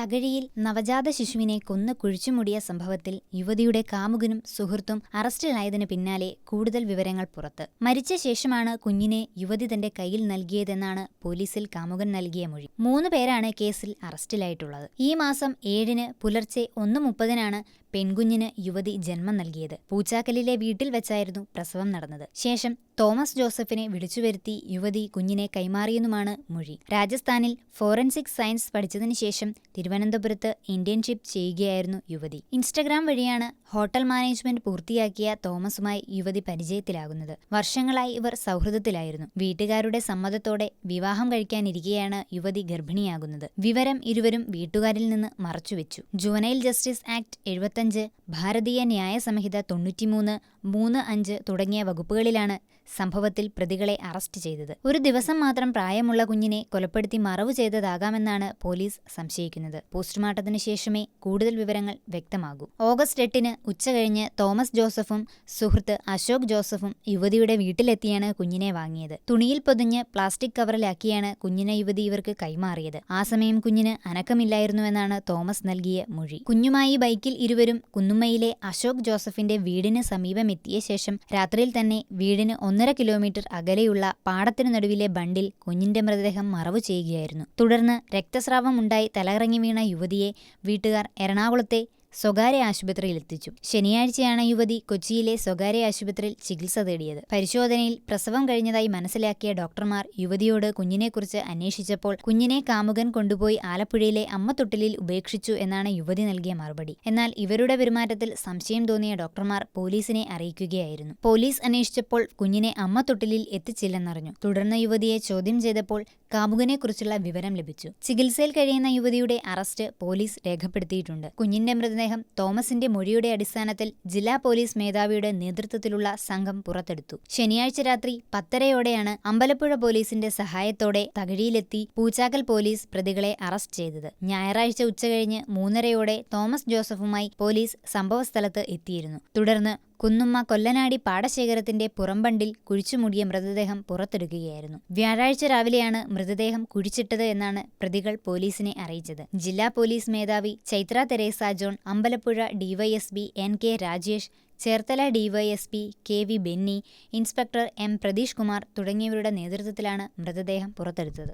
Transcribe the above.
തകഴിയിൽ നവജാത ശിശുവിനെ കൊന്ന് കുഴിച്ചുമൂടിയ സംഭവത്തിൽ യുവതിയുടെ കാമുകനും സുഹൃത്തും അറസ്റ്റിലായതിനു പിന്നാലെ കൂടുതൽ വിവരങ്ങൾ പുറത്ത്. മരിച്ച ശേഷമാണ് കുഞ്ഞിനെ യുവതി തന്റെ കയ്യിൽ നൽകിയതെന്നാണ് പോലീസിൽ കാമുകൻ നൽകിയ മൊഴി. മൂന്ന് പേരാണ് കേസിൽ അറസ്റ്റിലായിട്ടുള്ളത്. ഈ മാസം ഏഴിന് പുലർച്ചെ ഒന്ന് മുപ്പതിനാണ് പെൺകുഞ്ഞിന് യുവതി ജന്മം നൽകിയത്. പൂച്ചാക്കലിലെ വീട്ടിൽ വെച്ചായിരുന്നു പ്രസവം നടന്നത്. ശേഷം തോമസ് ജോസഫിനെ വിളിച്ചുവരുത്തി യുവതി കുഞ്ഞിനെ കൈമാറിയെന്നുമാണ് മൊഴി. രാജസ്ഥാനിൽ ഫോറൻസിക് സയൻസ് പഠിച്ചതിനു ശേഷം തിരുവനന്തപുരത്ത് ഇന്റേൺഷിപ്പ് ചെയ്യുകയായിരുന്നു യുവതി. ഇൻസ്റ്റഗ്രാം വഴിയാണ് ഹോട്ടൽ മാനേജ്മെന്റ് പൂർത്തിയാക്കിയ തോമസുമായി യുവതി പരിചയത്തിലാകുന്നത്. വർഷങ്ങളായി ഇവർ സൗഹൃദത്തിലായിരുന്നു. വീട്ടുകാരുടെ സമ്മതത്തോടെ വിവാഹം കഴിക്കാനിരിക്കെയാണ് യുവതി ഗർഭിണിയാകുന്നത്. വിവരം ഇരുവരും വീട്ടുകാരിൽ നിന്ന് മറച്ചുവെച്ചു. ജുവനൈൽ ജസ്റ്റിസ് ആക്ട് എഴുപത്തഞ്ച് ഭാരതീയ ന്യായ സംഹിത തൊണ്ണൂറ്റിമൂന്ന് മൂന്ന് അഞ്ച് തുടങ്ങിയ വകുപ്പുകളിലാണ് സംഭവത്തിൽ പ്രതികളെ അറസ്റ്റ് ചെയ്തത്. ഒരു ദിവസം മാത്രം പ്രായമുള്ള കുഞ്ഞിനെ കൊലപ്പെടുത്തി മറവ് ചെയ്തതാകാമെന്നാണ് പോലീസ് സംശയിക്കുന്നത്. പോസ്റ്റ്മോർട്ടത്തിന് ശേഷമേ കൂടുതൽ വിവരങ്ങൾ വ്യക്തമാകൂ. ഓഗസ്റ്റ് എട്ടിന് ഉച്ചകഴിഞ്ഞ് തോമസ് ജോസഫും സുഹൃത്ത് അശോക് ജോസഫും യുവതിയുടെ വീട്ടിലെത്തിയാണ് കുഞ്ഞിനെ വാങ്ങിയത്. തുണിയിൽ പൊതിഞ്ഞ് പ്ലാസ്റ്റിക് കവറിലാക്കിയാണ് കുഞ്ഞിനെ യുവതി ഇവർക്ക് കൈമാറിയത്. ആ സമയം കുഞ്ഞിന് അനക്കമില്ലായിരുന്നുവെന്നാണ് തോമസ് നൽകിയ മൊഴി. കുഞ്ഞുമായി ബൈക്കിൽ ഇരുവരും കുന്നുമ്മയിലെ അശോക് ജോസഫിന്റെ വീടിന് സമീപമെത്തിയ ശേഷം രാത്രിയിൽ തന്നെ വീടിന് ഒന്നര കിലോമീറ്റർ അകലെയുള്ള പാടത്തിനു നടുവിലെ ബണ്ടിൽ കുഞ്ഞിന്റെ മൃതദേഹം മറവു ചെയ്യുകയായിരുന്നു. തുടർന്ന് രക്തസ്രാവമുണ്ടായി തലകറങ്ങി വീണ യുവതിയെ വീട്ടുകാർ എറണാകുളത്തെ സ്വകാര്യ ആശുപത്രിയിൽ എത്തിച്ചു ശനിയാഴ്ചയാണ് യുവതി കൊച്ചിയിലെ സ്വകാര്യ ആശുപത്രിയിൽ ചികിത്സ തേടിയത്. പരിശോധനയിൽ പ്രസവം കഴിഞ്ഞതായി മനസ്സിലാക്കിയ ഡോക്ടർമാർ യുവതിയോട് കുഞ്ഞിനെക്കുറിച്ച് അന്വേഷിച്ചപ്പോൾ കുഞ്ഞിനെ കാമുകൻ കൊണ്ടുപോയി ആലപ്പുഴയിലെ അമ്മത്തൊട്ടിലിൽ ഉപേക്ഷിച്ചു എന്നാണ് യുവതി നൽകിയ മറുപടി. എന്നാൽ ഇവരുടെ പെരുമാറ്റത്തിൽ സംശയം തോന്നിയ ഡോക്ടർമാർ പോലീസിനെ അറിയിക്കുകയായിരുന്നു. പോലീസ് അന്വേഷിച്ചപ്പോൾ കുഞ്ഞിനെ അമ്മത്തൊട്ടിലിൽ എത്തിച്ചില്ലെന്നറിഞ്ഞു. തുടർന്ന് യുവതിയെ ചോദ്യം ചെയ്തപ്പോൾ കാമുകനെക്കുറിച്ചുള്ള വിവരം ലഭിച്ചു. ചികിത്സയിൽ കഴിയുന്ന യുവതിയുടെ അറസ്റ്റ് പോലീസ് രേഖപ്പെടുത്തിയിട്ടുണ്ട്. കുഞ്ഞിന്റെ മൃതദേഹം തോമസിന്റെ മൊഴിയുടെ അടിസ്ഥാനത്തിൽ ജില്ലാ പോലീസ് മേധാവിയുടെ നേതൃത്വത്തിലുള്ള സംഘം പുറത്തെടുത്തു. ശനിയാഴ്ച രാത്രി പത്തരയോടെയാണ് അമ്പലപ്പുഴ പോലീസിന്റെ സഹായത്തോടെ തകഴിയിലെത്തി പൂച്ചാക്കൽ പോലീസ് പ്രതികളെ അറസ്റ്റ് ചെയ്തത്. ഞായറാഴ്ച ഉച്ചകഴിഞ്ഞ് മൂന്നരയോടെ തോമസ് ജോസഫുമായി പോലീസ് സംഭവസ്ഥലത്ത് എത്തിയിരുന്നു. തുടർന്ന് കുന്നുമ്മ കൊല്ലനാടി പാടശേഖരത്തിന്റെ പുറംബണ്ടിൽ കുഴിച്ചുമൂടിയ മൃതദേഹം പുറത്തെടുക്കുകയായിരുന്നു വ്യാഴാഴ്ച രാവിലെയാണ് മൃതദേഹം കുഴിച്ചിട്ടത് എന്നാണ് പ്രതികൾ പോലീസിനെ അറിയിച്ചത്. ജില്ലാ പോലീസ് മേധാവി Chaitra Teresa John Ambalappuzha DYSP N K Rajesh Cherthala DYSP K V Benny inspector M Pratheesh Kumar തുടങ്ങിയവരുടെ നേതൃത്വത്തിലാണ് മൃതദേഹം പുറത്തെടുത്തത്.